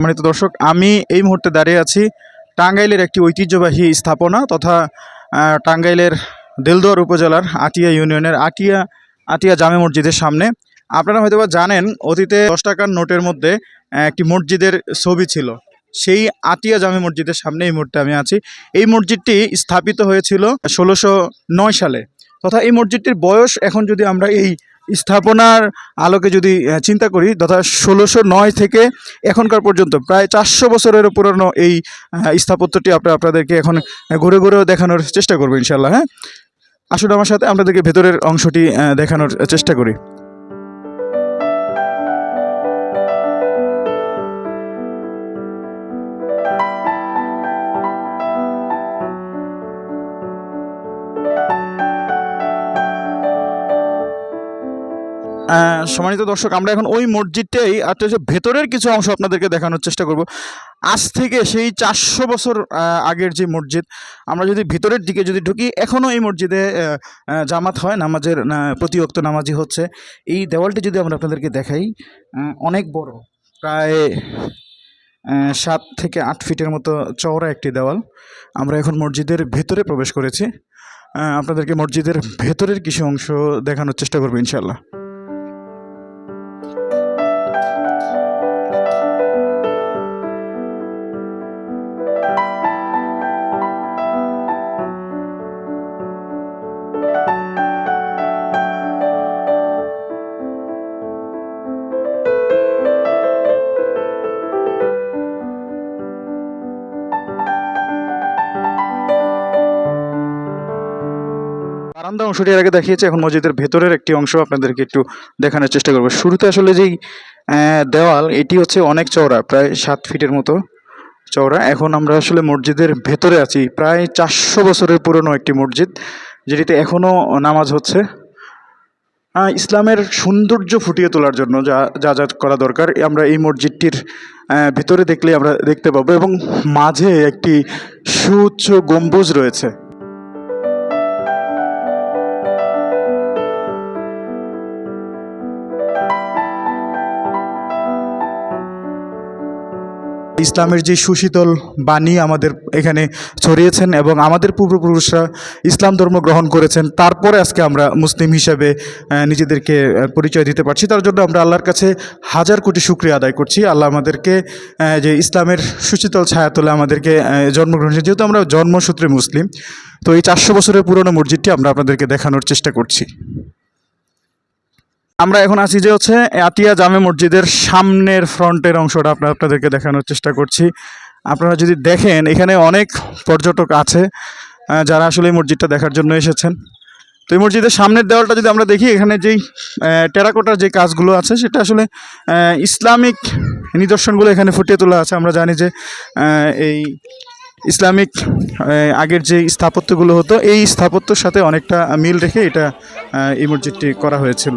সম্মানিত দর্শক, আমি এই মুহূর্তে দাঁড়িয়ে আছি টাঙ্গাইলের একটি ঐতিহ্যবাহী স্থাপনা তথা টাঙ্গাইলের দেলদুয়ার উপজেলার আটিয়া ইউনিয়নের আটিয়া আটিয়া জামে মসজিদের সামনে। আপনারা হয়তো বা জানেন, অতীতে দশ টাকার নোটের মধ্যে একটি মসজিদের ছবি ছিল। সেই আটিয়া জামে মসজিদের সামনে এই মুহূর্তে আমি আছি। এই মসজিদটি স্থাপিত হয়েছিল ষোলোশো সালে। তথা এই মসজিদটির বয়স এখন যদি আমরা এই স্থাপনার আলোকে যদি চিন্তা করি, তথা ষোলোশো নয় থেকে এখনকার পর্যন্ত প্রায় চারশো বছরের পুরনো এই স্থাপত্যটি আমরা আপনাদেরকে এখন ঘুরে ঘুরেও দেখানোর চেষ্টা করব ইনশাল্লাহ হ্যাঁ? আসলে আমার সাথে, আপনাদেরকে ভেতরের অংশটি দেখানোর চেষ্টা করি। সম্মানিত দর্শক আমরা এখন ওই মসজিদটাই আর হচ্ছে ভেতরের কিছু অংশ আপনাদেরকে দেখানোর চেষ্টা করব। আজ থেকে সেই চারশো বছর আগের যে মসজিদ আমরা যদি ভিতরের দিকে যদি ঢুকি এখনও এই মসজিদে জামাত হয় নামাজের আহ, প্রতিওক্ত নামাজি হচ্ছে। এই দেওয়ালটি যদি আমরা আপনাদেরকে দেখাই অনেক বড় প্রায় সাত থেকে আট ফিটের মতো চওড়া একটি দেওয়াল। আমরা এখন মসজিদের ভেতরে প্রবেশ করেছি। আপনাদেরকে মসজিদের ভেতরের কিছু অংশ দেখানোর চেষ্টা করব ইনশাল্লাহ বারান্দা অংশটি আগে দেখিয়েছি, এখন মসজিদের ভেতরের একটি অংশ আপনাদেরকে একটু দেখানোর চেষ্টা করব। শুরুতে আসলে যেই দেওয়াল, এটি হচ্ছে অনেক চওড়া, প্রায় সাত ফিটের মতো চওড়া। এখন আমরা আসলে মসজিদের ভেতরে আছি, প্রায় চারশো বছরের পুরনো একটি মসজিদ, যেটিতে এখনও নামাজ হচ্ছে। ইসলামের সৌন্দর্য ফুটিয়ে তোলার জন্য যা যা করা দরকার, আমরা এই মসজিদটির ভেতরে দেখলে আমরা দেখতে পাবো এবং মাঝে একটি সুউচ্চ গম্বুজ রয়েছে। ইসলামের যে সুশীতল বাণী আমাদের এখানে ছড়িয়েছেন এবং আমাদের পূর্বপুরুষরা ইসলাম ধর্ম গ্রহণ করেছেন, তারপরে আজকে আমরা মুসলিম হিসাবে নিজেদেরকে পরিচয় দিতে পারছি। তার জন্য আমরা আল্লাহর কাছে হাজার কোটি শুক্রিয়া আদায় করছি। আল্লাহ আমাদেরকে যে ইসলামের সুশীতল ছায়া তোলে আমাদেরকে জন্মগ্রহণ। যেহেতু আমরা জন্মসূত্রে মুসলিম, তো এই চারশো বছরের পুরনো মসজিদটি আমরা আপনাদেরকে দেখানোর চেষ্টা করছি। আমরা এখন আছি যে হচ্ছে আতিয়া জামে মসজিদের সামনের ফ্রন্টের অংশটা আপনার আপনাদেরকে দেখানোর চেষ্টা করছি। আপনারা যদি দেখেন, এখানে অনেক পর্যটক আছে যারা আসলে এই মসজিদটা দেখার জন্য এসেছেন। তো এই মসজিদের সামনের দেওয়ালটা যদি আমরা দেখি, এখানে যেই টেরাকোটার যে কাজগুলো আছে, সেটা আসলে ইসলামিক নিদর্শনগুলো এখানে ফুটিয়ে তোলা আছে। আমরা জানি যে এই ইসলামিক আগের যে স্থাপত্যগুলো হতো, এই স্থাপত্যর সাথে অনেকটা মিল রেখে এটা এই মসজিদটি করা হয়েছিল।